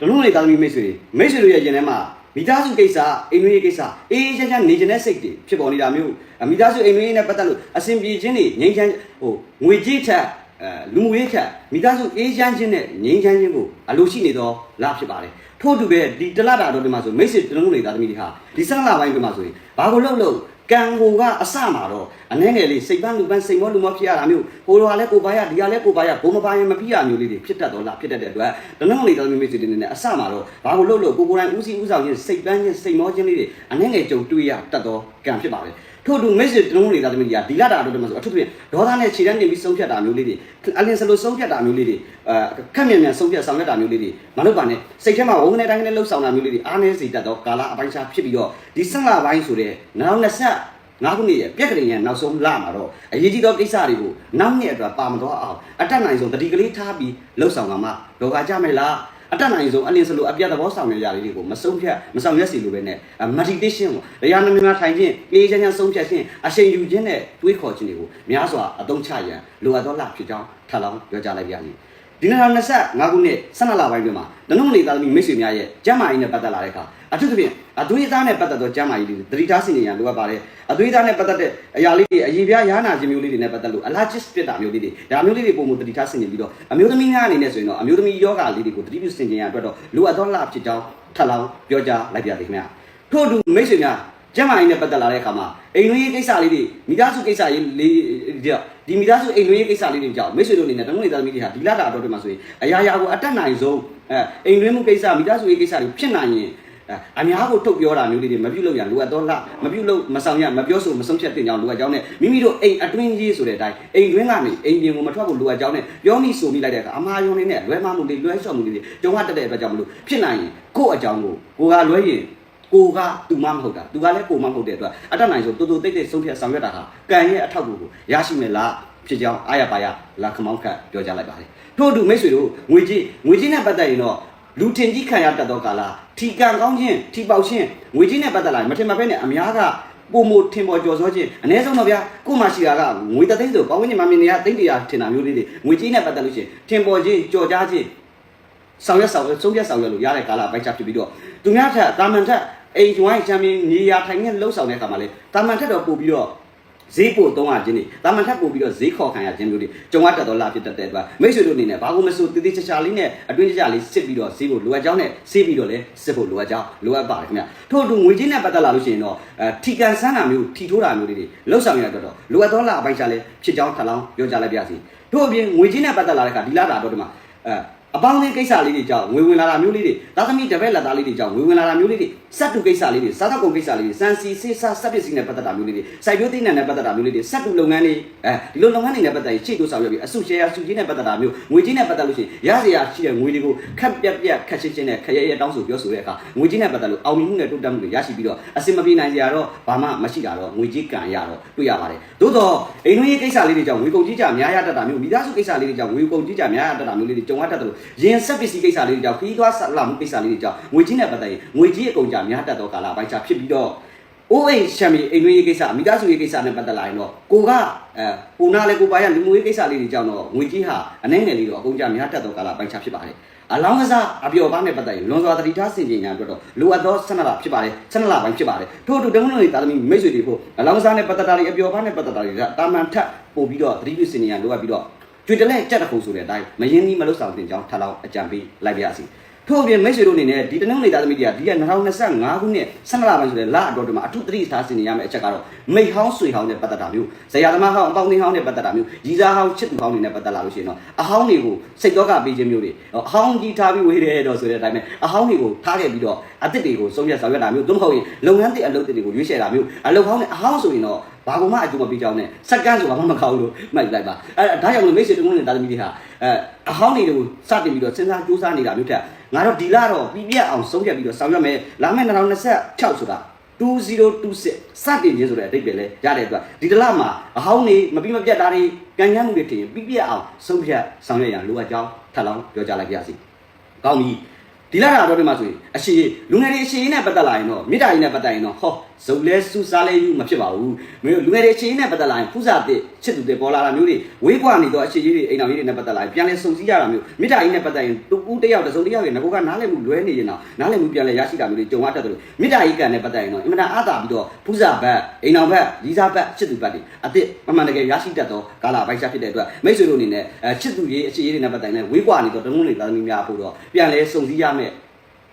တလုံးလေးသားသမီးမိတ်ဆွေတွေမိတ်ဆွေတို့ရဲ့ရင်ထဲမှာမိသားစုကိစ္စအိမ်တွင်းရေးကိစ္စအေးအေးချမ်းချမ်းနေကျင်တဲ့စိတ်တွေဖြစ်ပေါ်နေတာမျိုးအမိသားစုအိမ်တွင်းရေးနဲ့ပတ်သက်လို့အစဉ်ပြေခြင်းတွေငြိမ်းချမ်းဟိုငွေကြေးထက်အဲလူမှုရေးထက်မိသားစုအေးချမ်းခြင်းနဲ့ငြိမ်းချမ်းခြင်းကိုအလိုရှိနေတော့လားဖြစ်ပါတယ်ထို့အတူပဲဒီတလတာတော့ဒီမှာဆိုမိတ်ဆွေတလုံးလေးသားသမီးတွေဟာဒီဆန်းလာပိုင်းဒီမှာဆိုရင်ဘာကိုလှုပ်လို့ ကံကိုကအစမှာတော့အနှဲငယ်လေးစိတ်ပန်းလူပန်းစိတ်မောလူမောဖြစ်ရတာမျိုးဟိုလိုကလည်းကိုပါရဒီကလည်းကိုပါရဘုံမပါရင်မပြရမျိုးလေးတွေဖြစ်တတ်တော့လားဖြစ်တတ်တဲ့အတွက်တလုံးလေးသားသမီးမိတ်ဆွေတွေနဲ့အစမှာတော့ဘာကိုလှုပ်လို့ကိုကိုယ်တိုင်ဦးစီးဦးဆောင်ခြင်းစိတ်ပန်းခြင်းစိတ်မောခြင်းလေးတွေအနှဲငယ်ကြုံတွေ့ရတတ်တော့ကံဖြစ်ပါပဲ ထို့အတူမိတ်ဆွေတလုံးလေးသားသမီးတွေကဒီလတာတော့ဒီမှာဆိုအထူးဖြင့်ဒေါသနဲ့ခြေတန်းနေပြီးဆုံးဖြတ်တာမျိုးလေးတွေအလင်းစလို့ဆုံးဖြတ်တာမျိုးလေးတွေအဲခက်မြန်မြန်ဆုံးဖြတ်ဆောင်ရွက်တာမျိုးလေးတွေမလုပ်ပါနဲ့စိတ်ထဲမှာဝုန်းနဲ့တိုင်းနဲ့လှုပ်ဆောင်တာမျိုးလေးတွေအားနည်းစေတတ်တော့ကာလအပိုင်းခြားဖြစ်ပြီးတော့ဒီဆက်လာပိုင်းဆိုတဲ့နောက်နှစ်ဆက်ငါးခုနှစ်ရဲ့ပြက်ကလေးရဲ့နောက်ဆုံးလမှာတော့အရေးကြီးသောကိစ္စတွေကိုနောက်နှစ်အတွက်ပါမသွားအောင်အတက်နိုင်ဆုံးတတိကလေးထားပြီးလှုပ်ဆောင်ကမှလောကကြမယ်လား အတက်နိုင်ဆုံးအလင်းစလို့အပြတ်သဘောဆောင်ရရလေးတွေကိုမဆုံးဖြတ်မဆောင်ရွက်စီလိုပဲနဲ့ meditation ကိုတရားနာများထိုင်ခြင်းအေးချမ်းချမ်းဆုံးဖြတ်ခြင်းအရှိန်ယူခြင်းနဲ့တွေးခေါ်ခြင်းတွေကိုများစွာအသုံးချရန်လိုအပ်သောလဖြစ်ကြောင်းထပ်လောင်းပြောကြားလိုက်ပါရစေ ဒီနေ့25ခုနှစ်12လပိုင်းတွင်မှာဒနုံလေးသားသမီးမိတ်ဆွေများရဲ့ကျမ်းမာရေးနဲ့ပတ်သက်လာတဲ့အခါအထူးသဖြင့်အသွေးသားနဲ့ပတ်သက်သောကျမ်းမာရေးတွေသတိထားစီနေရန်လိုအပ်ပါတယ်အသွေးသားနဲ့ပတ်သက်တဲ့အရာလေးတွေအရေးပြားရားနာခြင်းမျိုးလေးတွေနဲ့ပတ်သက်လို့အလားချစ်ပြစ်တာမျိုးလေးတွေဒါမျိုးလေးတွေပုံမှန်သတိထားစီနေပြီးတော့အမျိုးသမီးများအနေနဲ့ဆိုရင်တော့အမျိုးသမီးယောဂလေးတွေကိုသတိပြုစင်ကြင်ရအတွက်တော့လိုအပ်သောလဖြစ်ကြောင်းထပ်လောင်းပြောကြားလိုက်ပါရစေခင်ဗျာထို့အတူမိတ်ဆွေများ ကျမ်းမာရေးနဲ့ပတ်သက်လာတဲ့အခါမှာအိမ်တွင်းရေးကိစ္စလေးတွေမိသားစုကိစ္စရေးလေးကြောင့်ဒီမိသားစုအိမ်တွင်းရေးကိစ္စလေးတွေကြောင့်မိတ်ဆွေတို့အနေနဲ့တလုံးနေသားသမီးတွေဟာဒီလတာတော့ဒီမှာဆိုရင်အရာရာကိုအတက်နိုင်ဆုံးအဲအိမ်တွင်းမှုကိစ္စမိသားစုရေးကိစ္စတွေဖြစ်နိုင်ရင်အများကိုထုတ်ပြောတာမျိုးလေးတွေမပြုတ်လို့ရလိုအပ်တော့လားမပြုတ်လို့မဆောင်ရမပြောဆိုမဆုံးဖြတ်တင်ကြောင်းလိုအပ်ကြောင်းနဲ့မိမိတို့အိမ်အတွင်းရေးဆိုတဲ့အတိုင်းအိမ်တွင်းကနေအိမ်ပြင်ကိုမထွက်ဖို့လိုအပ်ကြောင်းနဲ့ပြောမိဆိုမိလိုက်တဲ့အခါအမှားယွန်းလေးနဲ့လွဲမှားမှုတွေလွဲချော်မှုတွေကြုံရတတ်တဲ့အတွက်ကြောင့်မလို့ဖြစ်နိုင်ရင်ကိုယ့်အကြောင်းကိုကိုကလွဲရင် ကိုကသူမမဟုတ်တာသူကလည်းကိုမမဟုတ်တဲ့အတွက်အတတ်နိုင်ဆိုတူတူတိတ်တိတ်ဆုံးဖြတ်ဆောင်ရွက်တာဟာကံရဲ့အထောက်အကူကိုရရှိမယ်လားဖြစ်ကြောင်းအားရပါရလာခမောင်းခတ်ပြောကြားလိုက်ပါတယ်ထို့အတူမိတ်ဆွေတို့ငွေကြီးငွေကြီးနဲ့ပတ်သက်ရင်တော့လူထင်ကြီးခံရတတ်သောကာလထီကံကောင်းခြင်းထီပေါက်ခြင်းငွေကြီးနဲ့ပတ်သက်လာရင်မထင်မှပဲနဲ့အများကပုံမထင်ပေါ်ကြော်စောခြင်းအ ਨੇ ဆုံးတော့ဗျာကိုမှရှိတာကငွေတသိန်းဆိုပေါင်းဝန်းကျင်မှာမြင်နေရသိန်းတရာထင်တာမျိုးလေးတွေငွေကြီးနဲ့ပတ်သက်လို့ရှိရင်ထင်ပေါ်ခြင်းကြော်ကြားခြင်းဆောင်ရွက်ဆောင်ရွက်ဆုံးဖြတ်ဆောင်ရွက်လို့ရတဲ့ကာလအပိုင်းခြားဖြစ်ပြီးတော့သူများထက်တာမန်ထက် အိမ်ဝိုင်းချမ်းမင်းနေရာထိုင်နေလှုပ်ဆောင်တဲ့အခါမှာလေတာမန်ထက်တော့ပို့ပြီးတော့ဈေးပို့သုံးရခြင်းတွေတာမန်ထက်ပို့ပြီးတော့ဈေးခေါ်ခံရခြင်းမျိုးတွေကြုံရတတ်တော့လာဖြစ်တတ်တဲ့အတွက်မိတ်ဆွေတို့အနေနဲ့ဘာကိုမဆိုတည်တည်ချာချာလေးနဲ့အတွင်းချာချာလေးစစ်ပြီးတော့ဈေးဖို့လိုအပ်ကြောင်းနဲ့ဈေးပြီးတော့လည်းစစ်ဖို့လိုအပ်ကြောင်းလိုအပ်ပါတယ်ခင်ဗျထို့အတူငွေချင်းနဲ့ပတ်သက်လာလို့ရှိရင်တော့အဲထီကန်ဆန်းတာမျိုးထီထိုးတာမျိုးတွေလှုပ်ဆောင်ရတော့လိုအပ်တော့လာအပိုင်းချာလေးဖြစ်ကြောင်းထပ်လောင်းပြောကြားလိုက်ပါရစေထို့အပြင်ငွေချင်းနဲ့ပတ်သက်လာတဲ့အခါဒီလာတာတော့ဒီမှာအဲ အပေါင်းအသင်းကိစ္စလေးတွေကြောင့်ငွေဝင်လာတာမျိုးလေးတွေသာသမီတပည့်လက်သားလေးတွေကြောင့်ငွေဝင်လာတာမျိုးလေးတွေစက်တူကိစ္စလေးတွေစားတော့ကုန်ကိစ္စလေးတွေစံစီစေးစားစက်ပစ္စည်းနဲ့ပတ်သက်တာမျိုးလေးတွေစိုက်ပျိုးသိမ်းနဲ့ပတ်သက်တာမျိုးလေးတွေစက်တူလုပ်ငန်းတွေအဲဒီလိုလုပ်ငန်းတွေနဲ့ပတ်သက်ရင်ရှေ့တိုးဆောင်ရွက်ပြီးအစုရှယ်ယာစုကြီးနဲ့ပတ်သက်တာမျိုးငွေကြီးနဲ့ပတ်သက်လို့ရှိရင်ရစရာရှိတဲ့ငွေတွေကိုခက်ပြက်ပြက်ခက်ရှင်းရှင်းနဲ့ခရဲရဲတောင်းဆိုပြောဆိုတဲ့အခါငွေကြီးနဲ့ပတ်သက်လို့အောင်မြင်မှုနဲ့တိုးတက်မှုတွေရရှိပြီးတော့အစင်မပြေနိုင်ကြတော့ဘာမှမရှိတာတော့ငွေကြီးကံရတော့တွေ့ရပါတယ်သို့တော့အိမ်တွင်းရေးကိစ္စလေးတွေကြောင့်ငွေကုန်ကြီးကြများရတတ်တာမျိုးမိသားစုကိစ္စလေးတွေကြောင့်ငွေကုန်ကြီးကြများရတတ်တာမျိုးလေးတွေကြုံရတတ်တယ်လို့ရင်စက်ပစ္စည်းကိစ္စလေးတွေကြောင့်ခီးသွားဆက်လာမှုကိစ္စလေးတွေကြောင့်ငွေကြီးနဲ့ပတ်သက်ရင်ငွေကြီးအကုန်ကြများတတ်တော့ကာလအပိုင်းခြားဖြစ်ပြီးတော့အိုးအိမ်ရှမ်းမီအိမ်တွင်းရေးကိစ္စမိသားစုရေးကိစ္စနဲ့ပတ်သက်လာရင်တော့ကိုကအဲကိုနာလေကိုပါရလူမှုရေးကိစ္စလေးတွေကြောင့်တော့ငွေကြီးဟာအနှဲငယ်လေးတော့အကုန်ကြများတတ်တော့ကာလအပိုင်းခြားဖြစ်ပါတယ်အလောင်းကစားအပျော်ပါနဲ့ပတ်သက်ရင်လွန်စွာတတိထားစင်ကြင်ညာအတွက်တော့လိုအပ်သောဆန္ဒဖြစ်ပါတယ်ဆန္ဒပိုင်းဖြစ်ပါတယ်ထို့အတူတုံးလုံးတွေတာသမီမိတ်ဆွေတွေဖို့အလောင်းကစားနဲ့ပတ်သက်တာတွေအပျော်ပါနဲ့ပတ်သက်တာတွေကတာမန်ထပ်ပို့ပြီးတော့တတိပြုစင်ကြင်ညာလိုအပ်ပြီးတော့ ကျွေတလဲကြက်တခုဆိုတဲ့အတိုင်းမရင်ကြီးမလုဆောင်တင်ကြောင်းထပ်လောင်းအကြံပေးလိုက်ပါရစေ ထို့အပြင်မိတ်ဆွေတို့အနေနဲ့ဒီတနင်္ဂနွေသားသမီးတွေကဒီက2025ခုနှစ်ဆန္ဒလပိုင်းဆိုတဲ့လအတော်တွေမှာအထုတတိထားစင်နေရမယ့်အချက်ကတော့မိတ်ဟောင်းဆွေဟောင်းနဲ့ပတ်သက်တာမျိုးဇရာသမားဟောင်းအပေါင်းအသင်းဟောင်းနဲ့ပတ်သက်တာမျိုးကြီးစားဟောင်းချစ်သူဟောင်းတွေနဲ့ပတ်သက်လာလို့ရှိရင်တော့အဟောင်းတွေကိုစိတ်တော့ကပေးခြင်းမျိုးတွေအဟောင်းကြီးထားပြီးဝေးတယ်တော့ဆိုတဲ့အတိုင်းပဲအဟောင်းတွေကိုထားခဲ့ပြီးတော့အသစ်တွေကိုဆုံးဖြတ်ဆောင်ရွက်တာမျိုးသို့မဟုတ်ရင်လုပ်ငန်းတွေအလုပ်တွေကိုရွေးချယ်တာမျိုးအလုပ်ဟောင်းနဲ့အဟောင်းဆိုရင်တော့ဘာကမှအကျိုးမပေးကြောင်းနဲ့စက္ကန့်ဆိုဘာမှမကောင်းလို့မှတ်လိုက်ပါအဲဒါကြောင့်လို့မိတ်ဆွေတုံးလုံးနဲ့တာသမီတွေဟာအဲအဟောင်းတွေကိုစတင်ပြီးတော့စဉ်းစားကြိုးစားနေတာမျိုးထက် ငါတို့ဒီလတော့ပြပြအောင်ဆုံးဖြတ်ပြီးတော့ဆောင်ရွက်မယ်လာမယ့်2026ဆိုတာ2026စတင်ခြင်းဆိုတဲ့အဓိပ္ပာယ်လဲရတဲ့အတွက်ဒီတလမှာအဟောင်းတွေမပြီးမပြတ်တာတွေကံညမ်းမှုတွေထင်ပြပြအောင်ဆုံးဖြတ်ဆောင်ရွက်ရန်လိုအပ်ကြောင်းထပ်လောင်းပြောကြားလိုက်ပါရစေ။ကောင်းပြီဒီလာတာတော့ဒီမှာဆိုရင်အရှိလူငယ်တွေအရှိနဲ့ပတ်သက်လာရင်တော့မိတာကြီးနဲ့ပတ်သက်ရင်တော့ဟော ဇုံလဲစူစားလဲယူမဖြစ်ပါဘူးမင်းတို့လူငယ်တွေအချိန်နဲ့ပတ်သက်လာရင်ဖူးစာတစ်ချစ်သူတွေပေါ်လာတာမျိုးတွေဝေးကွာနေတော့အချိန်ကြီးတွေအိမ်တော်ကြီးတွေနဲ့ပတ်သက်လာရင်ပြန်လဲစုံစည်းရတာမျိုးမိသားကြီးနဲ့ပတ်သက်ရင်တူဦးတစ်ယောက်တစ်စုံတစ်ယောက်ရဲ့ငကိုကနားလည်မှုလွဲနေရင်တော့နားလည်မှုပြန်လဲရရှိတာမျိုးတွေကြုံရတတ်တယ်လို့မိသားကြီးကနဲ့ပတ်သက်ရင်တော့အင်မတန်အားတာပြီးတော့ဖူးစာဘက်အိမ်တော်ဘက်လီစာဘက်ချစ်သူဘက်တွေအစ်စ်အမှန်တကယ်ရရှိတတ်တော့ကာလာပိုက်ရှားဖြစ်တဲ့အတွက်မိတ်ဆွေတို့အနေနဲ့အဲချစ်သူရေးအခြေရေးတွေနဲ့ပတ်သက်ရင်ဝေးကွာနေတော့တမုန်းတွေသားသမီးများဖို့တော့ပြန်လဲစုံစည်းရမယ်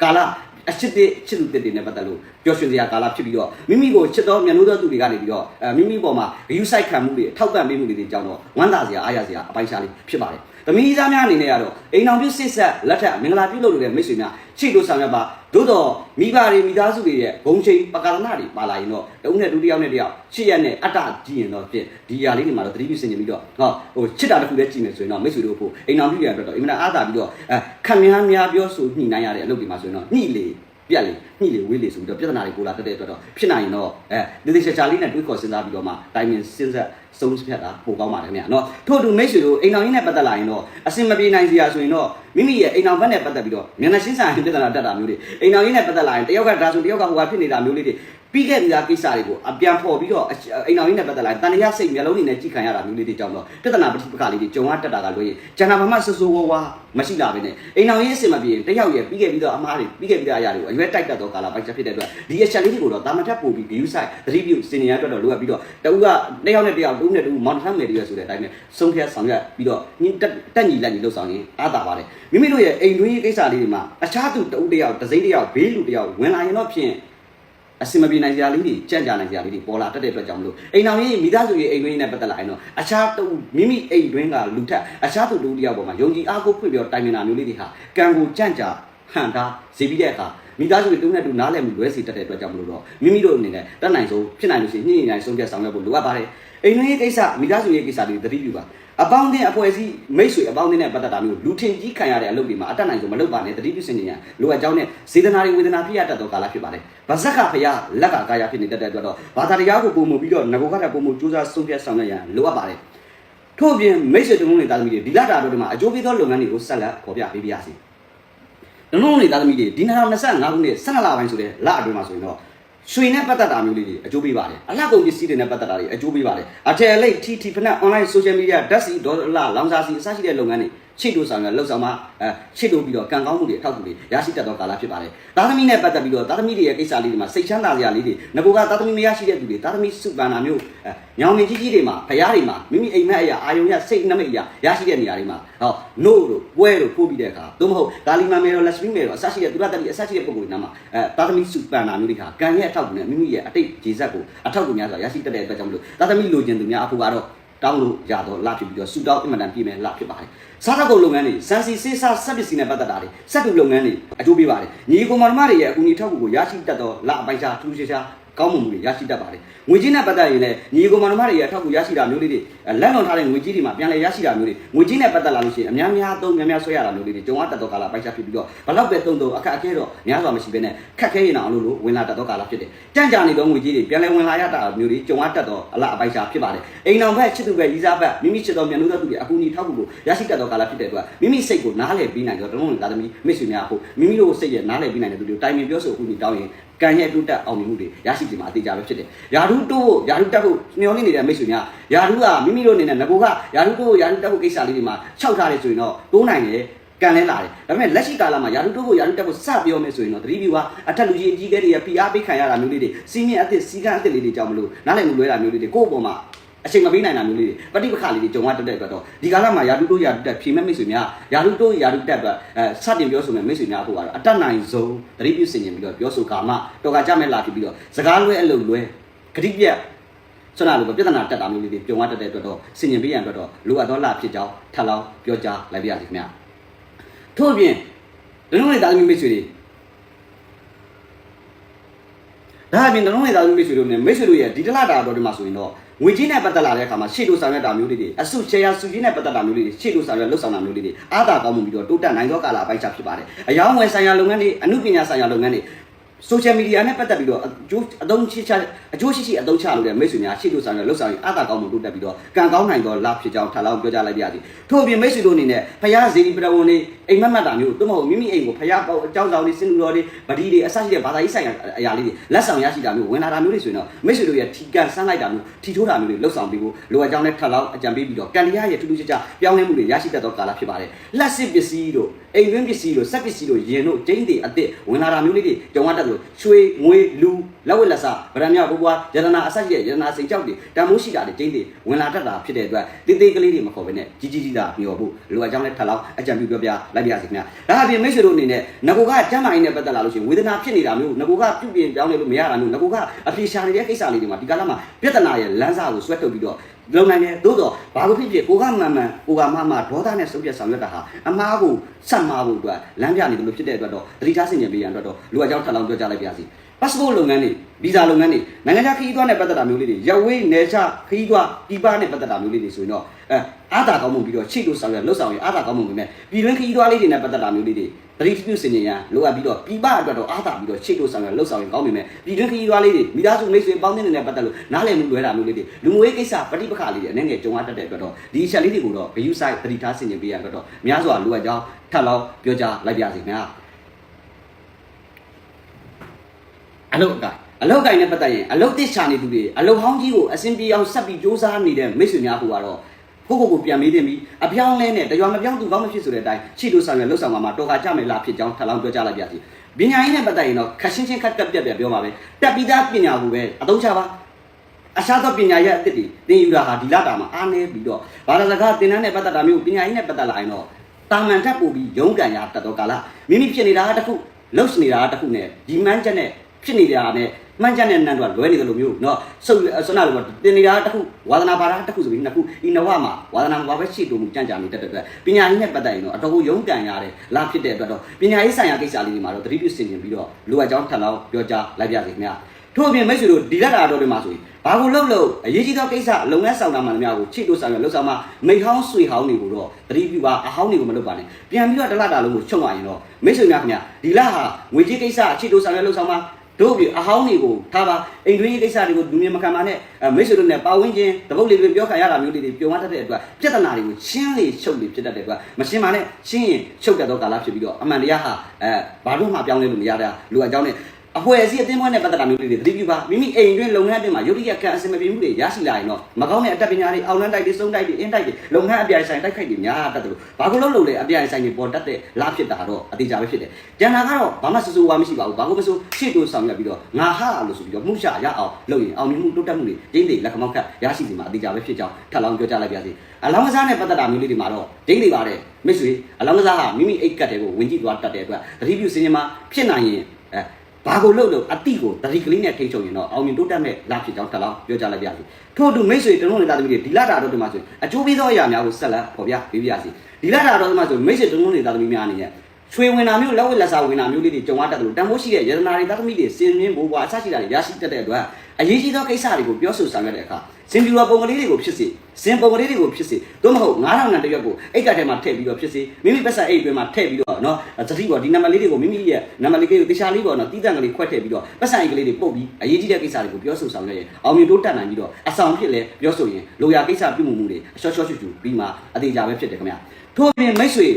ကာလာ အချစ်တဲ့ချစ်သူတစ်တွေနဲ့ပတ်သက်လို့ပျော်ရွှင်စရာကာလဖြစ်ပြီးတော့မိမိကိုချစ်တော်မြတ်လို့သောသူတွေကနေပြီးတော့အဲမိမိပေါ်မှာဂရုစိုက်ခံမှုတွေထောက်ပံ့ပေးမှုတွေကြောင့်တော့ဝမ်းသာစရာအားရစရာအပိုင်ရှားလေးဖြစ်ပါတယ်။သမီးသားများအနေနဲ့ကတော့အိမ်အောင်ပြုစစ်ဆက်လက်ထက်မင်္ဂလာပြုလုပ်နေတဲ့မိတ်ဆွေများ ချိတ်လို့ဆောင်ရွက်ပါသို့တော့မိဘတွေမိသားစုတွေရဲ့ဂုံချိန်ပကာရဏတွေပါလာရင်တော့တဦးနဲ့ဒုတိယနဲ့တယောက်ချစ်ရက်နဲ့အတ္တကြည့်ရင်တော့ဖြစ်ဒီຢာလေးတွေမှာတော့သတိပြုစင်ကြပြီးတော့ဟောဟိုချစ်တာတစ်ခုလည်းကြည့်မယ်ဆိုရင်တော့မိတ်ဆွေတို့ဖို့အိမ်အောင်ပြုရအတွက်တော့အင်မတန်အားသာပြီးတော့အဲခံများများပြောဆိုညှိနှိုင်းရတဲ့အလုပ်တွေမှာဆိုရင်တော့ညှိလေပြက်လေညှိလေဝေးလေဆိုပြီးတော့ပြဿနာတွေကိုလာတက်တဲ့အတွက်တော့ဖြစ်နိုင်ရင်တော့အဲဒီဒီချာချာလေးနဲ့တွေးခေါ်စဉ်းစားပြီးတော့မှတိုင်ပင်စဉ်းစားဆုံးဖြတ်တာပိုကောင်းပါတယ်ခင်ဗျာနော်ထို့အတူမိတ်ဆွေတို့အိမ်တော်ကြီးနဲ့ပတ်သက်လာရင်တော့အစင်မပြေနိုင်စရာဆိုရင်တော့မိမိရဲ့အိမ်တော်ဘက်နဲ့ပတ်သက်ပြီးတော့မျက်နှာရှင်းဆိုင်ပြဿနာတက်တာမျိုးတွေအိမ်တော်ကြီးနဲ့ပတ်သက်လာရင်တယောက်ကဒါဆိုတယောက်ကဟိုဟာဖြစ်နေတာမျိုးလေးတွေပြီးခဲ့ပြီးသားကိစ္စတွေကိုအပြန်ဖော်ပြီးတော့အိမ်တော်ကြီးနဲ့ပတ်သက်လာရင်တန်ရစိတ်မျက်လုံးတွေနဲ့ကြည့်ခံရတာမျိုးလေးတွေကြောင့်တော့ပြဿနာပဋိပက္ခလေးတွေကြုံရတက်တာကလို့ရင်ကျန်တာဘာမှဆူဆူဝါဝါမရှိလာပဲနဲ့အိမ်တော်ကြီးအစင်မပြေရင်တယောက်ရဲ့ပြီးခဲ့ပြီးတော့အမားတွေပြီးခဲ့ပြီးသားအရာတွေကိုအရွယ်တိုက်တက်တော့ကာလာပိုက်ချက်ဖြစ်တဲ့အတွက်ဒီအချက်လေးတွေကိုတော့တာမန်ထပ်ပို့ပြီး view site သတိပြုစင်နေရအတွက်တော့လိုအပ်ပြီးတော့တဦးကတယောက်နဲ့တယောက်တူးနဲ့တူးမောင်ထမ်းမယ်တည်းရဆိုတဲ့အတိုင်းပဲဆုံးဖြတ်ဆောင်ရွက်ပြီးတော့ညတက်တက်ညီလက်ညီလှုပ်ဆောင်ရင်အားတာပါတယ်မိမိတို့ရဲ့အိမ်တွင်းကိစ္စလေးတွေမှာအခြားသူတဦးတယောက်တစ်စိမ့်တယောက်ဘေးလူတယောက်ဝင်လာရင်တော့ဖြင့်အစင်မပြေနိုင်စရာလေးတွေကြံ့ကြာနိုင်စရာလေးတွေပေါ်လာတတ်တဲ့အတွက်ကြောင့်မလို့အိမ်တော်ကြီးမိသားစုရဲ့အိမ်တွင်းနဲ့ပတ်သက်လာရင်တော့အခြားတူမိမိအိမ်တွင်းကလူထက်အခြားသူတူတယောက်ပေါ်မှာယုံကြည်အားကိုဖွင့်ပြီးတော့တိုင်ပင်တာမျိုးလေးတွေဟာကံကိုကြံ့ကြာဟန်တာဈေးပြီးတဲ့အခါမိသားစုတွေတုံးနဲ့တူနားလည်မှုလွဲစီတတ်တဲ့အတွက်ကြောင့်မလို့တော့မိမိတို့အနေနဲ့တတ်နိုင်ဆုံးဖြစ်နိုင်လို့ရှိရင်ညှိညှိနှိုင်းဆုံးဖြတ်ဆောင်ရွက်ဖို့လိုအပ်ပါတယ် အိမ်တွင်းရေးကိစ္စမိသားစုရေးကိစ္စတွေသတိပြုပါအပေါင်းအသင်းအဖွဲ့အစည်းမိတ်ဆွေအပေါင်းအသင်းနဲ့ပတ်သက်တာမျိုးလူထင်ကြီးခံရတဲ့အလုပ်တွေမှာအတတ်နိုင်ဆုံးမလုပ်ပါနဲ့တတိပြုစင်ညာလိုအပ်ကြောင်းနဲ့စေတနာတွေဝေဒနာဖြစ်ရတတ်သောကာလဖြစ်ပါတယ်။ဗဇက်ကဖရာလက်ကကာယဖြစ်နေတတ်တဲ့အတွက်တော့ဘာသာတရားကိုပုံမှုပြီးတော့ငကိုကတဲ့ပုံမှုစူးစမ်းဆုံးဖြတ်ဆောင်ရွက်ရန်လိုအပ်ပါတယ်။ထို့အပြင်မိတ်ဆွေတုံးတွေတာသမီးတွေဒီလတာတို့ဒီမှာအကျိုးပေးသောလုပ်ငန်းတွေကိုဆက်လက်ပေါ်ပြပေးပါရစေ။တုံးတွေတာသမီးတွေဒီ2025ခုနှစ်12လပိုင်းဆိုတဲ့လအတွင်းမှာဆိုရင်တော့ ရွှေနဲ့ပတ်သက်တာမျိုးလေးတွေအကျိုးပေးပါတယ်အလှကုန်ပစ္စည်းတွေနဲ့ပတ်သက်တာတွေအကျိုးပေးပါတယ်အထယ်လိတ် TT ဖနက် online social media ဓာတ်စီဒေါ်လာလောင်စာစီအစရှိတဲ့လုပ်ငန်းတွေ ချိတ်တို့ဆောင်ရလှုပ်ဆောင်မှာအဲချိတ်တို့ပြီးတော့ကံကောင်းမှုတွေအထောက်အကူတွေရရှိတတ်သောကာလဖြစ်ပါတယ်။သားသမီးနဲ့ပတ်သက်ပြီးတော့သားသမီးတွေရဲ့ကိစ္စလေးတွေမှာစိတ်ချမ်းသာစရာလေးတွေငကိုကသားသမီးမရရှိတဲ့သူတွေသားသမီးစုပန်နာမျိုးအဲညောင်မြင်ကြီးကြီးတွေမှာဖရားတွေမှာမိမိအိမ်မက်အရာအာယုံရစိတ်နှမိတ်အရာရရှိတဲ့နေရာတွေမှာဟောနို့တို့ပွဲတို့ပို့ပြီးတဲ့အခါသို့မဟုတ်ဂါလီမန်မေရောလက်စပင်းမေရောအစရှိတဲ့သူရတတိအစရှိတဲ့ပုံကိုယ်နာမှာအဲသားသမီးစုပန်နာမျိုးတွေဟာကံရဲ့အထောက်အကူနဲ့မိမိရဲ့အတိတ်ခြေဆက်ကိုအထောက်အကူများစွာရရှိတတ်တဲ့အတွက်ကြောင့်မလို့သားသမီးလိုချင်သူများအဖို့ကတော့ တောင်းလို့ရတော့လဖြစ်ပြီးတော့ဆူတောင်းအင်မတန်ပြည့်မဲ့လဖြစ်ပါတယ်။စားသောက်ကုန်လုပ်ငန်းတွေစံစီစေးစားစက်ပစ္စည်းနဲ့ပတ်သက်တာတွေစက်တူလုပ်ငန်းတွေအကျိုးပေးပါတယ်။ညီကိုမောင်နှမတွေရဲ့အကူအညီထောက်ကူကိုရရှိတတ်သောလအပိုင်ရှားထူးခြားခြား ကောင်းမွန်မှုတွေရရှိတတ်ပါတယ်။ငွေကြေးနဲ့ပတ်သက်ရင်လည်းညီကိုမောင်နှမတွေရဲ့အထောက်အကူရရှိတာမျိုးလေးတွေလက်လွန်ထားတဲ့ငွေကြေးတွေမှာပြန်လည်ရရှိတာမျိုးတွေငွေကြေးနဲ့ပတ်သက်လာလို့ရှိရင်အများများသုံးများများဆွဲရတာမျိုးလေးတွေကြုံရတတ်သောကာလပိုင်ရှားဖြစ်ပြီးတော့ဘလောက်ပဲသုံးသုံးအခက်အခဲတော့များစွာမရှိဘဲနဲ့ခက်ခဲရင်အောင်လို့လို့ဝင်လာတတ်သောကာလဖြစ်တယ်။ကြံ့ကြာနေသောငွေကြေးတွေပြန်လည်ဝင်လာရတာမျိုးတွေကြုံရတတ်သောအလအပိုင်ရှားဖြစ်ပါတယ်။အိမ်အောင်ဘက်ချစ်သူပဲဤစားဘက်မိမိချစ်တော်မြန်လို့သောသူတွေအကူအညီထောက်ကူကိုရရှိတတ်သောကာလဖြစ်တဲ့အတွက်မိမိစိတ်ကိုနားလည်ပြီးနိုင်တော့တလုံးလုံးသာသမီမိတ်ဆွေများဖို့မိမိတို့စိတ်ရဲ့နားလည်ပြီးနိုင်တဲ့သူတွေကိုတိုင်ပင်ပြောဆိုအကူအညီတောင်းရင် ကံရဲ့တိုးတက်အောင်မြင်မှုတွေရရှိကြမှာအသေးကြပဲဖြစ်တယ်။ယာရုတိုးဖို့ယာရုတက်ဖို့မျှော်လင့်နေတဲ့မိတ်ဆွေများယာရုကမိမိတို့အနေနဲ့ငကိုကယာရုတိုးယာရုတက်ဖို့ကိစ္စလေးတွေမှာခြောက်ထားတယ်ဆိုရင်တော့တိုးနိုင်တယ်ကံလဲလာတယ်ဒါပေမဲ့လက်ရှိကာလမှာယာရုတိုးဖို့ယာရုတက်ဖို့စပြောမယ်ဆိုရင်တော့သတိပြုပါအထက်လူကြီးအကြီးကဲတွေရဲ့ PR ပေးခံရတာမျိုးလေးတွေစီမင်းအသစ်စီကံအသစ်လေးတွေကြောင့်မလို့နားလည်မှုလွဲတာမျိုးလေးတွေကိုယ့်အပေါ်မှာ အချိန်မပေးနိုင်တာမျိုးလေးတွေပဋိပက္ခလေးတွေကြုံရတတ်တဲ့အတွက်တော့ဒီကာလမှာယာတုတိုးယာတုတက်ဖြေမဲ့မိတ်ဆွေများယာတုတိုးယာတုတက်ပဲအဲစတင်ပြောဆိုမဲ့မိတ်ဆွေများဖို့ကတော့အတတ်နိုင်ဆုံးသတိပြုစင်ကြင်ပြီးတော့ပြောဆိုကာမတော်ကကြမဲ့လာဖြစ်ပြီးတော့စကားလွဲအလုပ်လွဲဂတိပြက်ဆွမ်းနာလိုပဲပြဿနာတက်တာမျိုးလေးတွေကြုံရတတ်တဲ့အတွက်တော့စင်ကြင်ပေးရန်အတွက်တော့လိုအပ်သောလာဖြစ်ကြောင်းထပ်လောင်းပြောကြားလိုက်ပါရစေခင်ဗျာထို့အပြင်ဒုံးနေတာသမီးမိတ်ဆွေတွေဒါအပြင်ဒုံးနေတာသမီးမိတ်ဆွေတို့နဲ့မိတ်ဆွေတို့ရဲ့ဒီတလတာတော်ဒီမှာဆိုရင်တော့ ငွေကြီးနဲ့ပတ်သက်လာတဲ့အခါမှာရှေ့တို့ဆောင်ရွက်တာမျိုးလေးတွေအစုရှယ်ယာစုကြီးနဲ့ပတ်သက်တာမျိုးလေးတွေရှေ့တို့ဆောင်ရွက်လှုပ်ဆောင်တာမျိုးလေးတွေအားသာကောင်းမှုပြီးတော့တိုးတက်နိုင်သောကာလအပိုင်းခြားဖြစ်ပါတယ်။အယောင်းဝယ်ဆိုင်ရာလုပ်ငန်းတွေအမှုပညာဆိုင်ရာလုပ်ငန်းတွေ social media နဲ့ပတ်သက်ပြီးတော့အကျိုးအသုံးချချအကျိုးရှိရှိအသုံးချလို့တဲ့မိတ်ဆွေများရှေ့တို့ဆောင်ရွက်လှုပ်ဆောင်ရင်အားသာကောင်းမှုတိုးတက်ပြီးတော့ကံကောင်းနိုင်သောလဖြစ်ကြောင်းထပ်လောင်းပြောကြားလိုက်ပါရစေ။ထို့အပြင်မိတ်ဆွေတို့အနေနဲ့ဖယားဇေဒီပရဝဏ်တွေ အိမ်မက်မက်တာမျိုးသို့မဟုတ်မိမိအိမ်ကိုဖယားပေါ့အကြောင်းဆောင်တွေစင်လူတော်တွေဗတိတွေအစရှိတဲ့ဘာသာရေးဆိုင်ရာအရာလေးတွေလက်ဆောင်ရရှိတာမျိုးဝင်လာတာမျိုးတွေဆိုရင်တော့မိတ်ဆွေတို့ရဲ့ထီကန်ဆန်းလိုက်တာမျိုးထီထိုးတာမျိုးတွေလှုပ်ဆောင်ပြီးဖို့လိုအပ်ကြောင်းနဲ့ထပ်လောက်အကြံပေးပြီးတော့ကန်တရားရဲ့ထူးထူးခြားခြားပြောင်းလဲမှုတွေရရှိတတ်သောကာလဖြစ်ပါတယ်လက်စစ်ပစ္စည်းတို့အိမ်တွင်းပစ္စည်းတို့စက်ပစ္စည်းတို့ယင်တို့ကျင်းတွေအစ်စ်ဝင်လာတာမျိုးလေးတွေကြုံရတတ်လို့ရွှေငွေလူလက်ဝက်လက်စဗရမ ्या ဘဘွားယတနာအစရှိတဲ့ယတနာစိန်ကြောက်တွေတန်မိုးရှိတာတွေကျင်းတွေဝင်လာတတ်တာဖြစ်တဲ့အတွက်တေးသေးကလေးတွေမခေါ်ဘဲနဲ့ကြီးကြီးကြီးတာမျောဖို့လိုအပ်ကြောင်းနဲ့ထပ်လောက်အကြံပြုပြောပြလိုက်ပါရစေခင်ဗျာဒါအပြင်မိတ်ဆွေတို့အနေနဲ့ငကိုကကျမ်းမာရေးနဲ့ပတ်သက်လာလို့ရှိရင်ဝေဒနာဖြစ်နေတာမျိုးငကိုကပြုပြင်ပြောင်းလဲလို့မရတာမျိုးငကိုကအပြေရှာနေတဲ့ကိစ္စလေးတွေမှာဒီကာလမှာပြဿနာရဲ့လမ်းစာကိုဆွဲထုတ်ပြီးတော့လုံနိုင်တယ်သို့တော့ဘာလို့ဖြစ်ဖြစ်ကိုကမှန်မှန်ကိုကမှမှဒေါသနဲ့စုပ်ပြတ်ဆောင်ရွက်တာဟာအမားကိုဆက်မှားဖို့အတွက်လမ်းပြနေတယ်လို့ဖြစ်တဲ့အတွက်တော့သတိထားဆင်ခြင်ပေးရန်အတွက်တော့လူအကြောင်းထပ်လောင်းပြောကြားလိုက်ပါရစေ passport လုပ်ငန်းတွေဗီဇာလုပ်ငန်းတွေနိုင်ငံခြားခရီးသွားနဲ့ပတ်သက်တာမျိုးလေးတွေရဝေးနယ်ခြားခရီးသွားပြည်ပနဲ့ပတ်သက်တာမျိုးလေးတွေဆိုရင်တော့အဲအားသာကောင်းမှုပြီးတော့ချိတ်လို့ဆောင်ရလှုပ်ဆောင်ရအားသာကောင်းမှုပဲပြည်တွင်းခရီးသွားလေးတွေနဲ့ပတ်သက်တာမျိုးလေးတွေသတိပြုစင်ကြရန်လိုအပ်ပြီးတော့ပြည်ပအတွက်တော့အားသာပြီးတော့ချိတ်လို့ဆောင်ရလှုပ်ဆောင်ရကောင်းပြီမဲ့ပြည်တွင်းခရီးသွားလေးတွေမိသားစုမိတ်ဆွေပေါင်းတဲ့နေနဲ့ပတ်သက်လို့နားလည်မှုလွဲတာမျိုးလေးတွေလူမျိုးရေးကိစ္စပဋိပက္ခလေးတွေအနေငယ်ကြုံရတတ်တဲ့အတွက်တော့ဒီအချက်လေးတွေကိုတော့ view site သတိထားဆင်ခြင်ပေးရအတွက်တော့များစွာလိုအပ်ကြောင်းထပ်လောင်းပြောကြားလိုက်ပါရစေခင်ဗျာ အလုတ်အကိုင်အလုတ်ကိုင်နဲ့ပတ်သက်ရင်အလုတ်တစ်ချာနေသူတွေအလုတ်ဟောင်းကြီးကိုအစင်ပြေအောင်ဆက်ပြီးစူးစမ်းနေတဲ့မိတ်ဆွေများဟိုကတော့ကိုကိုကိုပြန်မေးတင်ပြီးအပြောင်းလဲနဲ့တရွာမပြောင်းသူကောင်းမဖြစ်ဆိုတဲ့အတိုင်းချီတို့ဆောင်ရလှုပ်ဆောင်မှာမှာတော်ခါကြမယ်လားဖြစ်ကြောင်းထပ်လောင်းပြောကြလိုက်ပါစီပညာရေးနဲ့ပတ်သက်ရင်တော့ခက်ရှင်းချင်းခက်တက်ပြက်ပြက်ပြောပါပဲတက်ပြီးသားပညာကိုပဲအသုံးချပါအရှာသောပညာရဲ့အသစ်တွေသင်ယူတာဟာဒီလာတာမှာအားနေပြီးတော့ဘာသာစကားသင်တန်းနဲ့ပတ်သက်တာမျိုးပညာရေးနဲ့ပတ်သက်လာရင်တော့တာမန်ထပ်ပို့ပြီးရုန်းကန်ရတတ်တော့ကာလမိမိဖြစ်နေတာတစ်ခုလှုပ်နေတာတစ်ခုနဲ့ဒီမှန်းချက်နဲ့ ဖြစ်နေတာနဲ့မှန်းချက်နဲ့နန်းတော့လွဲနေတယ်လို့မျိုးเนาะဆုပ်ဆွနာလို့တင်နေတာတစ်ခုဝါသနာပါတာတစ်ခုဆိုပြီးနှစ်ခုဒီနဝမှာဝါသနာဘာပဲရှိတူမှုကြံ့ကြာနေတတ်တဲ့အတွက်ပညာရေးနဲ့ပတ်သက်ရင်တော့အတော်ကိုရုန်းကန်ရတဲ့လာဖြစ်တဲ့အတွက်တော့ပညာရေးဆိုင်ရာကိစ္စလေးတွေမှာတော့သတိပြုဆင်ခြင်ပြီးတော့လိုအပ်ကြောင်းထပ်လောင်းပြောကြားလိုက်ပါရစေခင်ဗျာထို့အပြင်မိတ်ဆွေတို့ဒီလက်တာတော်တွေမှာဆိုရင်ဘာကိုလှုပ်လို့အရေးကြီးသောကိစ္စလုံငန်းဆောင်တာမှန်များကိုချိတ်တို့ဆောင်ရလှုပ်ဆောင်မှမိဟောင်းဆွေဟောင်းတွေကိုတော့သတိပြုပါအဟောင်းတွေကိုမလုပ်ပါနဲ့ပြန်ပြီးတော့တလတာလုံးကိုချုပ်သွားရင်တော့မိတ်ဆွေများခင်ဗျာဒီလက်ဟာငွေကြီးကိစ္စချိတ်တို့ဆောင်ရလှုပ်ဆောင်မှ တို့ပြီအဟောင်းတွေကိုထားပါအိမ်တွင်းရေးကိစ္စတွေကိုလူမြင်မခံပါနဲ့အဲမိတ်ဆွေတို့နဲ့ပါဝင်ခြင်းတပုတ်လေးတွေပြောခံရတာမျိုးလေးတွေပြုံးတတ်တဲ့အတွက်ပြဿနာတွေကိုရှင်းလေချုပ်လေဖြစ်တတ်တဲ့အတွက်မရှင်းပါနဲ့ရှင်းရင်ချုပ်တတ်သောကာလဖြစ်ပြီးတော့အမှန်တရားဟာအဲဘာလို့မှပြောင်းလဲလို့မရတဲ့လူအကြောင်းနဲ့ အဖွဲအစည်းအသင်းပွဲနဲ့ပတ်သက်တာမျိုးလေးတွေသတိပြုပါမိမိအိမ်တွင်းလုပ်ငန်းအတွင်းမှာယုတ်တိယကံအစင်မပြေမှုတွေရရှိလာရင်တော့မကောင်းတဲ့အတတ်ပညာတွေအောက်လန်းတိုက်တွေစုံတိုက်တွေအင်းတိုက်တွေလုပ်ငန်းအပြိုင်ဆိုင်တိုက်ခိုက်တွေများတတ်တယ်လို့ဘာလို့လို့လို့လဲအပြိုင်ဆိုင်တွေပေါ်တတ်တဲ့လားဖြစ်တာတော့အသေးချာပဲဖြစ်တယ်ကျန်တာကတော့ဘာမှစစိုးဝါမရှိပါဘူးဘာလို့မစိုးရှေ့တိုးဆောင်ရွက်ပြီးတော့ငါဟာလို့ဆိုပြီးတော့မှုရှာရအောင်လုပ်ရင်အောင်မြင်မှုတိုးတက်မှုတွေဒိန်းတွေလက်ခမောက်ခတ်ရရှိစီမှာအသေးချာပဲဖြစ်ကြောင်းထပ်လောင်းပြောကြားလိုက်ပါစီအလောင်းကစားနဲ့ပတ်သက်တာမျိုးလေးတွေမှာတော့ဒိန်းတွေပါတယ်မိတ်ဆွေအလောင်းကစားဟာမိမိအိတ်ကတ်တွေကိုဝင်ကြည့်သွားတတ်တဲ့အတွက်သတိပြုစင်းချင်းမှာဖြစ်နိုင်ရင်အဲ ဘာကိုလှုပ်လို့အတိကိုတတိကလေးနဲ့ထိချုံရင်တော့အောင်မြင်တိုးတက်မဲ့လာဖြစ်ကြောင်းထပ်လောင်းပြောကြားလိုက်ပါစီထို့အတူမိတ်ဆွေတလုံးနေတာသမီးတွေဒီလာတာတော့ဒီမှာဆိုအကျိုးပေးသောအရာများကိုဆက်လက်ဖော်ပြပေးပါစီဒီလာတာတော့ဒီမှာဆိုမိတ်ဆွေတလုံးနေတာသမီးများအနေနဲ့ချွေဝင်တာမျိုးလက်ဝက်လက်စာဝင်တာမျိုးလေးတွေကြုံရတတ်တယ်လို့တန်ဖိုးရှိတဲ့ယတနာတွေသားသမီးတွေစင်မြင့်ဘိုးဘွားအစရှိတာတွေရရှိတတ်တဲ့အတွက်အရေးကြီးသောကိစ္စတွေကိုပြောဆိုဆောင်ရွက်တဲ့အခါ စင်ပြူဝပုံကလေးတွေကိုဖြစ်စေစင်ပုံကလေးတွေကိုဖြစ်စေသို့မဟုတ်9000နံတရွက်ကိုအိတ်ကထဲမှာထည့်ပြီးတော့ဖြစ်စေမိမိပတ်စံအိတ်အတွင်းမှာထည့်ပြီးတော့နော်သတိပေါ်ဒီနံပါတ်လေးတွေကိုမိမိရဲ့နံပါတ်လေးကိုတခြားလေးပေါ်နော်တီးတန့်ကလေးခွက်ထည့်ပြီးတော့ပတ်စံအိတ်ကလေးတွေပုတ်ပြီးအရေးကြီးတဲ့ကိစ္စတွေကိုပြောဆိုဆောင်ရွက်ရင်အောင်မြင်တိုးတက်နိုင်ပြီးတော့အဆောင်ဖြစ်လဲပြောဆိုရင်လိုရာကိစ္စပြုမှုမှုတွေအရှော့ရှော့ချူချူပြီးမှအသေးကြပဲဖြစ်တယ်ခင်ဗျာထို့အပြင်မိတ်ဆွေ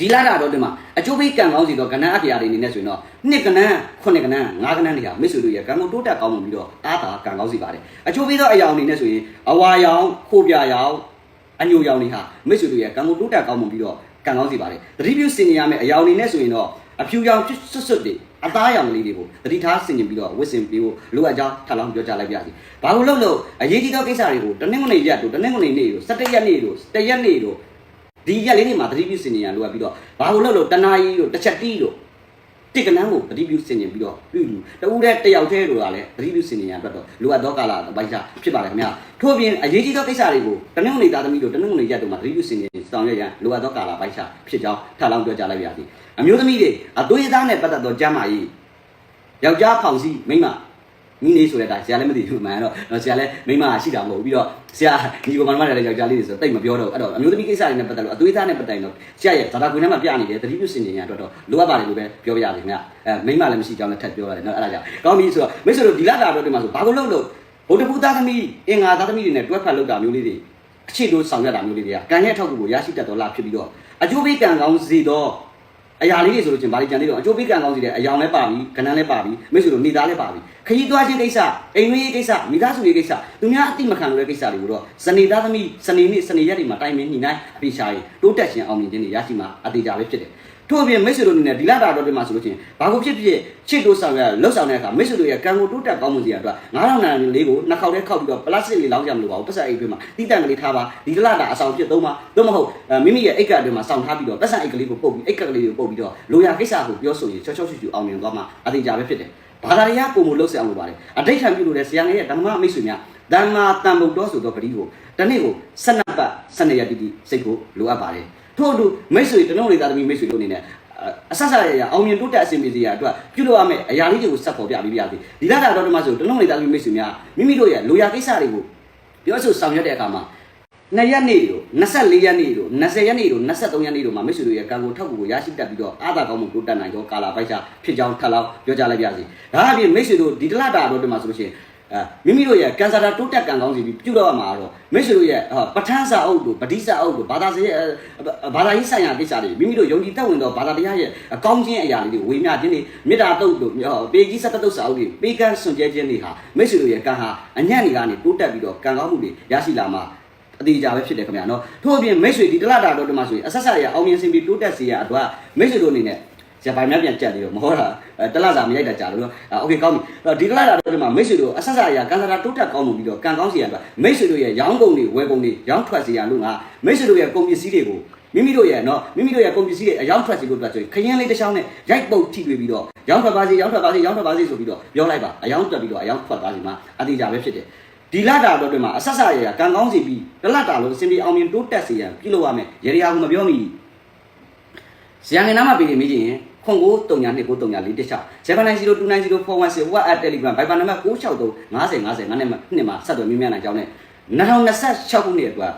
ဒီလာတာတော့ဒီမှာအကျိုးပေးကံကောင်းစီတော့ကဏ္ဍအပြာတွေအနေနဲ့ဆိုရင်တော့နှစ်ကဏ္ဍခုနှစ်ကဏ္ဍငါးကဏ္ဍတွေဟာမိတ်ဆွေတို့ရဲ့ကံကုန်တိုးတက်ကောင်းမှုပြီးတော့အားသာကံကောင်းစီပါတယ်အကျိုးပေးသောအရာအနေနဲ့ဆိုရင်အဝါရောင်ခိုးပြရောင်အညိုရောင်တွေဟာမိတ်ဆွေတို့ရဲ့ကံကုန်တိုးတက်ကောင်းမှုပြီးတော့ကံကောင်းစီပါတယ်သတိပြုစင်ကြရမယ့်အရာအနေနဲ့ဆိုရင်တော့အဖြူရောင်ဆွတ်ဆွတ်တွေအသားရောင်လေးတွေကိုသတိထားဆင်ခြင်ပြီးတော့ဝစ်စင်ပြီးဖို့လိုအပ်ကြောင်းထပ်လောင်းပြောကြားလိုက်ပါစီ။ဘာလို့လို့လို့အရေးကြီးသောကိစ္စတွေကိုတနင်္ဂနွေရက်တို့တနင်္ဂနွေနေ့တို့17ရက်နေ့တို့တရက်နေ့တို့ ဒီရက်လေးတွေမှာသတိပြုစင်ကြရလိုအပ်ပြီးတော့ဘာလို့လို့လို့တနာရီတို့တစ်ချက်တီးတို့တိကနန်းကိုသတိပြုစင်ကြင်ပြီးတော့ပြုလူတဦးတည်းတယောက်တည်းတို့ကလည်းသတိပြုစင်ကြင်ရအတွက်တော့လိုအပ်သောကာလပိုက်စားဖြစ်ပါတယ်ခင်ဗျာထို့အပြင်အရေးကြီးသောကိစ္စတွေကိုတနင်္ဂနွေသားသမီးတို့တနင်္ဂနွေရက်တို့မှာသတိပြုစင်ကြင်ဆောင်ရွက်ရန်လိုအပ်သောကာလပိုက်စားဖြစ်ကြောင်းထပ်လောင်းပြောကြားလိုက်ပါရစေအမျိုးသမီးတွေအသွေးသားနဲ့ပတ်သက်သောကျမ်းမာရေးယောက်ျားဖောင်စီမိန်းမ မိနေဆိုတဲ့အတိုင်းဆရာလည်းမသိဘူးမှန်တော့ဆရာလည်းမိန်းမရှိတာမဟုတ်ဘူးပြီးတော့ဆရာညီကောင်မလည်းယောက်ျားလေးတွေဆိုတိတ်မပြောတော့အဲ့တော့အမျိုးသမီးကိစ္စတွေနဲ့ပတ်သက်လို့အသွေးသားနဲ့ပတ်သက်ရင်တော့ဆရာရဲ့ဇာတာခွေထဲမှာပြနေတယ်သတိပြုစင်ကြင်ရအတွက်တော့လိုအပ်ပါတယ်လို့ပဲပြောပြရစီခင်ဗျအဲမိန်းမလည်းမရှိကြောင်းလည်းထပ်ပြောရတယ်နော်အဲ့ဒါကြောင့်ကောင်းပြီဆိုတော့မိတ်ဆွေတို့ဒီလာတာတော့ဒီမှာဆိုဘာလို့လို့လို့ဗုဒ္ဓဘုသားသမီးအင်္ဂါသားသမီးတွေနဲ့တွဲဖက်လောက်တာမျိုးလေးတွေအခြေတို့ဆောင်ရတာမျိုးလေးတွေကကံရဲ့ထောက်ကူကိုရရှိတတ်တော်လားဖြစ်ပြီးတော့အကျိုးပေးကံကောင်းစီတော့ အရာလေးတွေဆိုလို့ချင်းဗာလီကြံသေးတော့အကျိုးပေးကံကောင်းစီတဲ့အယောင်လည်းပါပြီခဏန်းလည်းပါပြီမိတ်ဆွေတို့နေသားလည်းပါပြီခရီးသွားခြင်းကိစ္စအိမ်ဝေးရေးကိစ္စမိသားစုရေးကိစ္စသူများအတိမခံလို့တဲ့ကိစ္စတွေကိုတော့စနေသားသမီးစနေနေ့စနေရက်တွေမှာတိုင်ပင်ညှိနှိုင်းအပိရှာရေးတိုးတက်ခြင်းအောင်မြင်ခြင်းတွေရရှိမှာအသေးကြပဲဖြစ်တယ် ထို့အပြင်မိတ်ဆွေတို့အနေနဲ့ဒီလတာတော်တွေမှာဆိုလို့ချင်းဘာကိုဖြစ်ဖြစ်ချစ်တိုးဆောင်ရလှုပ်ဆောင်တဲ့အခါမိတ်ဆွေတို့ရဲ့ကံကိုတိုးတက်ကောင်းမှုစီရအတွက်9000နာရီလေးကိုနှစ်ခေါက်တည်းခောက်ပြီးတော့ပလတ်စတစ်လေးလောင်းကြမလို့ပါဘူးပတ်စံအိတ်အတွင်းမှာတိတန့်ကလေးထားပါဒီလတာအဆောင်ဖြစ်သုံးပါသို့မဟုတ်မိမိရဲ့အိတ်ကအတွင်းမှာစောင့်ထားပြီးတော့ပတ်စံအိတ်ကလေးကိုပုတ်ပြီးအိတ်ကလေးကိုပုတ်ပြီးတော့လိုရာကိစ္စကိုပြောဆိုရင်ချောချောချူချူအောင်မြင်သွားမှာအသေးကြပဲဖြစ်တယ်ဘာသာတရားပုံမလို့ဆက်အောင်လုပ်ပါတယ်အဋိဌံပြုလို့တဲ့ဆရာငယ်ရဲ့ဓမ္မမိတ်ဆွေများဓမ္မာတန်ဖို့တော်ဆိုတော့ပတိကိုတနေ့ကို12ပတ်12ရက်တိတိစိတ်ကိုလိုအပ်ပါတယ် ထို့အတူမိတ်ဆွေတနုံလေးသားသမီးမိတ်ဆွေတို့အနေနဲ့အဆက်ဆက်ရရအောင်မြင်တိုးတက်အဆင်ပြေစေရအတွက်ပြုလုပ်ရမယ့်အရာလေးတွေကိုဆက်ပေါ်ပြပေးပြသည်ဒီလတာတော်တမဆိုတနုံလေးသားသမီးမိတ်ဆွေများမိမိတို့ရဲ့လိုရာကိစ္စတွေကိုပြောဆိုဆောင်ရွက်တဲ့အခါမှာ2ရက်နေ့တို့24ရက်နေ့တို့20ရက်နေ့တို့23ရက်နေ့တို့မှာမိတ်ဆွေတို့ရဲ့ကံကိုထောက်ကူကိုရရှိတတ်ပြီးတော့အားသာကောင်းမှုတိုးတက်နိုင်သောကာလာပိုက်ချဖြစ်ကြောင်းထပ်လောင်းပြောကြလိုက်ပါစီဒါအပြင်မိတ်ဆွေတို့ဒီတလတာတော်တမဆိုလို့ရှိရင်အဲ မိမိတို့ရဲ့ကန်ဆာတာတိုးတက်ကံကောင်းစီပြီးပြုလုပ်ရမှာတော့မိတ်ဆွေတို့ရဲ့ပဋ္ဌာန်းစာအုပ်တို့ပဋိစာအုပ်တို့ဘာသာစရဲ့ဘာသာရေးဆိုင်ရာကိစ္စတွေမိမိတို့ယုံကြည်တတ်ဝင်သောဘာသာတရားရဲ့အကောင်းခြင်းအရာလေးတွေဝေမျှခြင်းတွေမေတ္တာတုတ်တို့ပေကြီးစတတုတ်စာအုပ်တွေပေကန်းစွန့်ကြဲခြင်းတွေဟာမိတ်ဆွေတို့ရဲ့ကံဟာအညံ့တွေကနေတိုးတက်ပြီးတော့ကံကောင်းမှုတွေရရှိလာမှာအသေးကြပဲဖြစ်တယ်ခင်ဗျာနော်ထို့အပြင်မိတ်ဆွေဒီတလတာတော့ဒီမှာဆိုရင်အဆက်ဆက်ရအောင်မြင်စင်ပြီးတိုးတက်စေရအတွက်မိတ်ဆွေတို့အနေနဲ့ ဇာပိုင်များပြန်ကြက်သေးတော့မဟုတ်လားတလစာမရိုက်တာကြာလို့โอเคကောင်းပြီဒီတလတာတော့ဒီမှာမိတ်ဆွေတို့အဆက်ဆက်ရကန်စာတိုးတက်ကောင်းမှုပြီးတော့ကံကောင်းစေရအတွက်မိတ်ဆွေတို့ရဲ့ရောင်းကုန်တွေဝယ်ကုန်တွေရောင်းထွက်စေရလို့ငါမိတ်ဆွေတို့ရဲ့ကုန်ပစ္စည်းတွေကိုမိမိတို့ရဲ့နော်မိမိတို့ရဲ့ကုန်ပစ္စည်းတွေအယောင်ထွက်စီလို့ပြောဆိုရင်ခရင်လေးတစ်ချောင်းနဲ့ရိုက်ပုတ်ထိတွေ့ပြီးတော့ရောင်းထွက်ပါစေရောင်းထွက်ပါစေရောင်းထွက်ပါစေဆိုပြီးတော့ပြောလိုက်ပါအယောင်တက်ပြီးတော့အယောင်ထွက်သွားစီမှာအတိအကျပဲဖြစ်တယ်ဒီလတာတော့ဒီမှာအဆက်ဆက်ရရကံကောင်းစီပြီးတလတာလို့အစဉ်ပြေအောင်မြင်တိုးတက်စေရန်ပြုလုပ်ရမယ်ရေရာကိုမပြောမိ ဇာငင်နာမပေးနေမိချင်းခွန်ကို392934တက်ချ790290416 WhatsApp Telegram Viber နံပါတ်663 50 50 9နဲ့နှစ်မှာဆက်သွယ်မြင်းမြန်းနိုင်ကြောင်းနဲ့2026ခုနှစ်အတွက်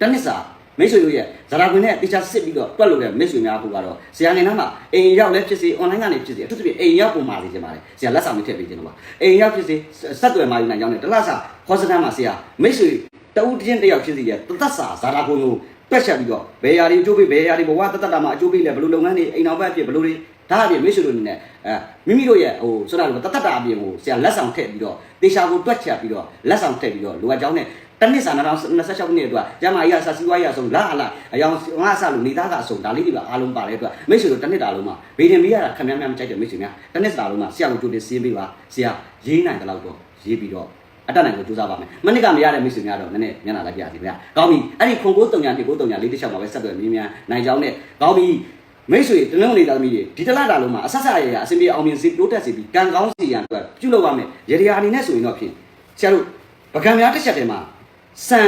တနစ်စာမိတ်ဆွေတို့ရဲ့ဇာတာခွင်နဲ့တေချာစစ်ပြီးတော့တွက်လို့တဲ့မိတ်ဆွေများဖို့ကတော့ဆရာနေနာမှာအိမ်ရောက်လည်းဖြစ်စေ online ကနေဖြစ်စေအထူးသဖြင့်အိမ်ရောက်ပုံမှာနေကြပါတယ်ဆရာလက်ဆောင်လေးထည့်ပေးခြင်းတော့ပါအိမ်ရောက်ဖြစ်စေဆက်သွယ်မှယူနိုင်ကြောင်းနဲ့တလဆာဟောစတန်မှာဆရာမိတ်ဆွေတဦးချင်းတယောက်ဖြစ်စီရဲ့တသက်စာဇာတာခွင်ကို တွက်ချက်ပြီးတော့ဘယ်ရာတွေအကျိုးပေးဘယ်ရာတွေဘဝတသက်တာမှာအကျိုးပေးလဲဘယ်လိုလုပ်ငန်းတွေအိမ်အောင်ဘက်အဖြစ်ဘယ်လိုတွေဒါအပြင်မိတ်ဆွေတို့အနေနဲ့အဲမိမိတို့ရဲ့ဟိုဆိုတော့တသက်တာအပြင်ကိုဆရာလက်ဆောင်ထည့်ပြီးတော့တေချာကိုတွက်ချက်ပြီးတော့လက်ဆောင်ထည့်ပြီးတော့လိုအပ်ကြောင်းနဲ့တနစ်စာ2026ခုနှစ်အတွက်ကျမကြီးအဆစီဝါရအဆုံးလာလာအယောင်ငါအဆလို့နေသားကအဆုံးဒါလေးတွေပါအားလုံးပါတဲ့အတွက်မိတ်ဆွေတို့တနစ်တာလုံးမှာဗေဒင်မီရတာခမည်းများမကြိုက်တဲ့မိတ်ဆွေများတနစ်တာလုံးမှာဆရာကိုကြိုတင်စင်းပေးပါဆရာရေးနိုင်တဲ့လောက်တော့ရေးပြီးတော့ အတက်နိုင်ကိုစူးစမ်းပါမယ်မနစ်ကမရတဲ့မိတ်ဆွေများတော့နည်းနည်းမျက်နှာလိုက်ပြစီဗျာကောင်းပြီအဲ့ဒီခွန်ကိုတုံညာနှစ်ကိုတုံညာလေးတစ်ချက်မှာပဲဆက်သွယ်မြင်းများနိုင်ကြောင်းနဲ့ကောင်းပြီမိတ်ဆွေတလုံးလေးသားသမီးတွေဒီတလားတာလုံးမှာအဆက်ဆက်ရရအစဉ်ပြေအောင်မြင်စေတိုးတက်စေပြီးကံကောင်းစီရန်အတွက်ပြုလုပ်ရမယ်ရေဒီယာအနေနဲ့ဆိုရင်တော့ဖြင့်ဆရာတို့ပကံများတစ်ချက်တည်းမှာစံ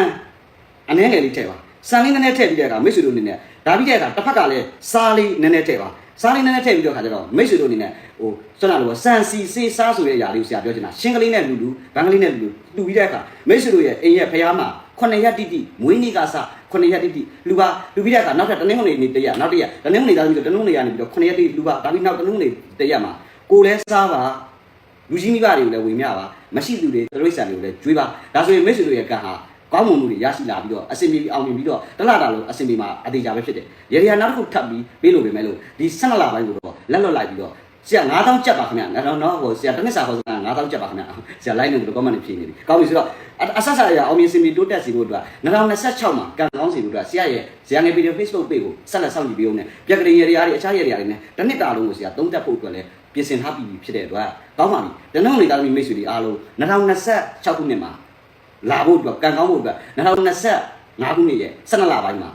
အနှဲငယ်လေးထည့်ပါစံလေးနည်းနည်းထည့်ပြီးတဲ့အခါမိတ်ဆွေတို့အနေနဲ့ဒါပြီးတဲ့အခါတစ်ဖက်ကလည်းစားလေးနည်းနည်းထည့်ပါ စားလေးနည်းနည်းထည့်ပြီးတော့ခါကျတော့မိတ်ဆွေတို့အနေနဲ့ဟိုစွမ်းလာလို့စံစီစေးစားဆိုတဲ့အရာလေးကိုဆရာပြောချင်တာရှင်းကလေးနဲ့လူလူဘန်းကလေးနဲ့လူလူလူပြီးတဲ့အခါမိတ်ဆွေတို့ရဲ့အိမ်ရဲ့ဖျားမှာခုနှစ်ရက်တိတိမွေးနေ့ကစခုနှစ်ရက်တိတိလူပါလူပြီးတဲ့အခါနောက်ထပ်တနင်္ဂနွေနေ့တရက်နောက်တရက်တနင်္ဂနွေသားပြီးတော့တနင်္ဂနွေရနေပြီးတော့ခုနှစ်ရက်တိတိလူပါဒါပြီးနောက်တနင်္ဂနွေတရက်မှာကိုလဲစားပါလူကြီးမိဘတွေကိုလည်းဝေမျှပါမရှိသူတွေတရိษံတွေကိုလည်းကြွေးပါဒါဆိုရင်မိတ်ဆွေတို့ရဲ့ကံဟာ ကောင်းမွန်မှုတွေရရှိလာပြီးတော့အစင်ပြေပြီးအောင်မြင်ပြီးတော့တလတာလုံးအစင်ပြေမှာအသေးချာပဲဖြစ်တယ်ရေရီယာနောက်တစ်ခုထပ်ပြီးပေးလို့ပဲမဲ့လို့ဒီ12လပိုင်းကိုတော့လက်လွတ်လိုက်ပြီးတော့ဆရာ9000ကျပ်ပါခင်ဗျာ9000တော့ဟိုဆရာတစ်နှစ်စာဟောဆိုတာ9000ကျပ်ပါခင်ဗျာဆရာလိုက်နေတယ် comment ဖြေနေပြီကောင်းပြီဆိုတော့အဆက်ဆက်ရအောင်မြင်စင်ပြီးတိုးတက်စီဖို့အတွက်2026မှာကံကောင်းစီဖို့အတွက်ဆရာရဲ့ဆရာငယ်ဗီဒီယို Facebook page ကိုဆက်လက်စောင့်ကြည့်ပေးဦးနဲ့ပြက်ကလေးရေရီယာတွေအခြားရေရီယာတွေနဲ့တစ်နှစ်တာလုံးကိုဆရာသုံးသက်ဖို့အတွက်လည်းပြင်ဆင်ထားပြီးဖြစ်တဲ့အတွက်ကောင်းပါပြီတနင်္ဂနွေသားသမီးမိတ်ဆွေတွေအားလုံး2026ခုနှစ်မှာ လာဖို့အတွက်ကံကောင်းဖို့အတွက်2025ခုနှစ်ရဲ့12လပိုင်းမှာ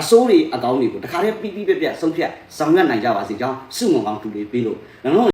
အစိုးရအကောင်းတွေကိုတခါတည်းပြီးပြီးပြက်ပြက်ဆုံးဖြတ်ဆောင်ရွက်နိုင်ကြပါစေကြောင်းစုငုံကောင်းတူလေးပေးလို့